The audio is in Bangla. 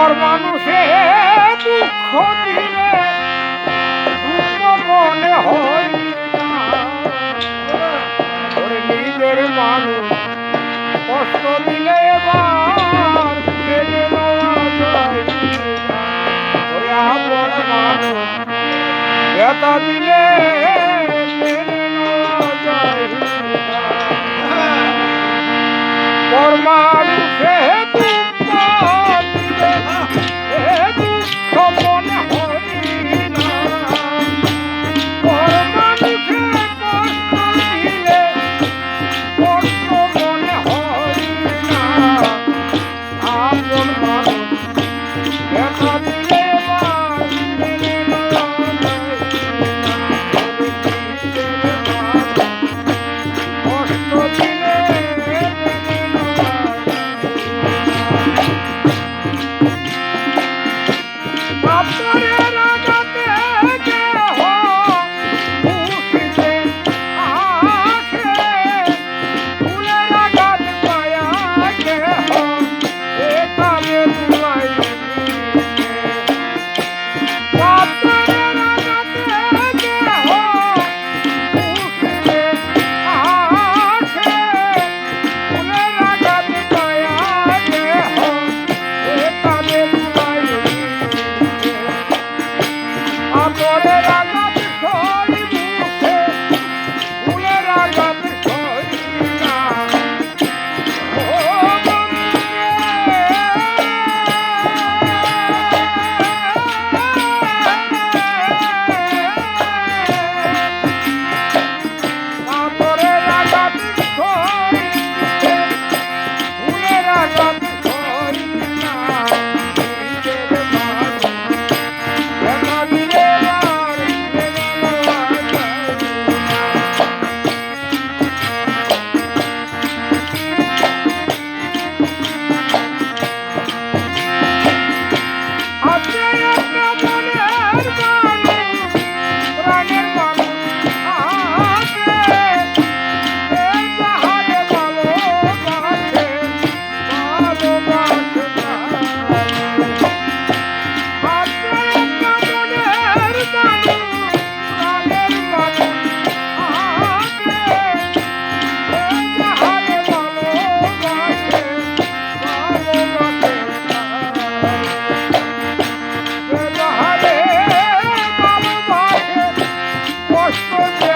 পর মানুষে দুঃখ দিলে দুঃখ মনে হয় নিজের মানুষ কষ্ট দিলে এবার দিলে কষ্ট যেন